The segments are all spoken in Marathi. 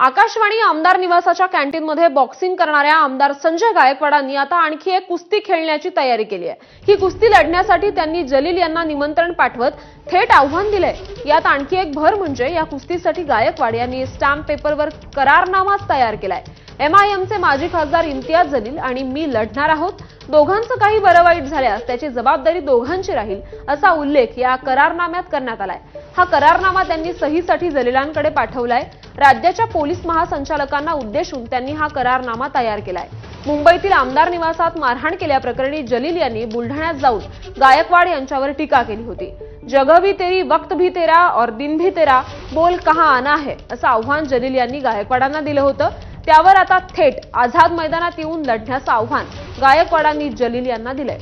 आकाशवाणी आमदार निवासाच्या कॅन्टीनमध्ये बॉक्सिंग करणाऱ्या आमदार संजय गायकवाडांनी आता आणखी एक कुस्ती खेळण्याची तयारी केली आहे. ही कुस्ती लढण्यासाठी त्यांनी जलील यांना निमंत्रण पाठवत थेट आव्हान दिलंय. यात आणखी एक भर म्हणजे या कुस्तीसाठी गायकवाड यांनी स्टॅम्प पेपरवर करारनामाच तयार केलाय. एमआयएमचे माजी खासदार इम्तियाज जलील आणि मी लढणार आहोत. दोघांचं काही बरं वाईट झाल्यास त्याची जबाबदारी दोघांची राहील असा उल्लेख या करारनाम्यात करण्यात आलाय. हा करारनामा त्यांनी सहीसाठी जलीलांकडे पाठवलाय. राज्याच्या पोलीस महासंचालकांना उद्देशून त्यांनी हा करारनामा तयार केलाय. मुंबईतील आमदार निवासात मारहाण केल्याप्रकरणी जलील यांनी बुलढाण्यात जाऊन गायकवाड यांच्यावर टीका केली होती. जग भी तेरी वक्त भी तेरा और दिन भी तेरा बोल कहा आना है असं आव्हान जलील यांनी गायकवाडांना दिलं होतं. त्यावर आता थेट आझाद मैदानात येऊन लढण्याचं आव्हान गायकवाडांनी जलील यांना दिलंय.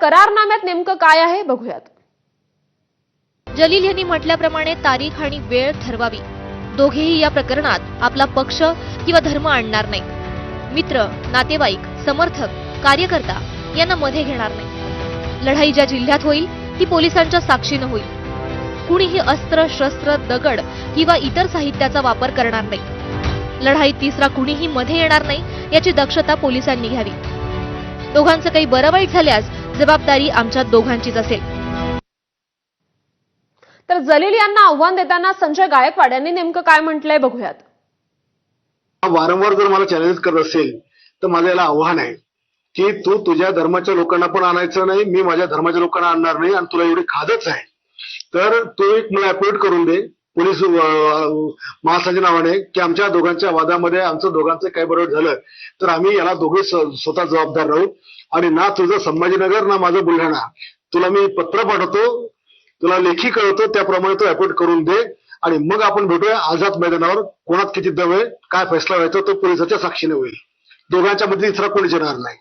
करारनाम्यात नेमकं काय आहे बघूयात. जलील यांनी म्हटल्याप्रमाणे तारीख आणि वेळ ठरवावी. दोघेही या प्रकरणात आपला पक्ष किंवा धर्म आणणार नाही. मित्र नातेवाईक समर्थक कार्यकर्ता यांना मध्ये घेणार नाही. लढाई ज्या जिल्ह्यात होईल ती पोलिसांच्या साक्षीनं होईल. कुणीही अस्त्र शस्त्र दगड किंवा इतर साहित्याचा वापर करणार नाही. लढाईत तिसरा कुणीही मध्ये येणार नाही याची दक्षता पोलिसांनी घ्यावी. दोघांचं काही बरं वाईट झाल्यास जबाबदारी आमच्या दोघांचीच असेल. तर जलील यांना आव्हान देताना संजय गायकवाड यांनी नेमकं काय म्हटलंय बघूयात. वारंवार जर मला चॅलेंज करत असेल तर माझं याला आव्हान आहे की तू तुझ्या धर्माच्या लोकांना पण आणायचं नाही मी माझ्या धर्माच्या लोकांना आणणार नाही आणि तुला एवढी खादच आहे. तर तू एक मला अपॉइंट करून दे पोलीस अं, नावाने की आमच्या दोघांच्या वादामध्ये आमचं दोघांचं काही बरोबर झालं तर आम्ही याला दोघे स्वतः जबाबदार राहू. आणि ना तुझं संभाजीनगर ना माझं बुलढाणा. तुला मी पत्र पाठवतो तुला लेखी कळवतो त्याप्रमाणे तू अपॉइंट करून दे. आणि मग आपण भेटूया आझाद मैदानावर. कोणात किती दम आहे काय फैसला व्हायचा तो पोलिसाच्या साक्षीने होईल. दोघांच्या मध्ये इतरा कोणीच येणार नाही.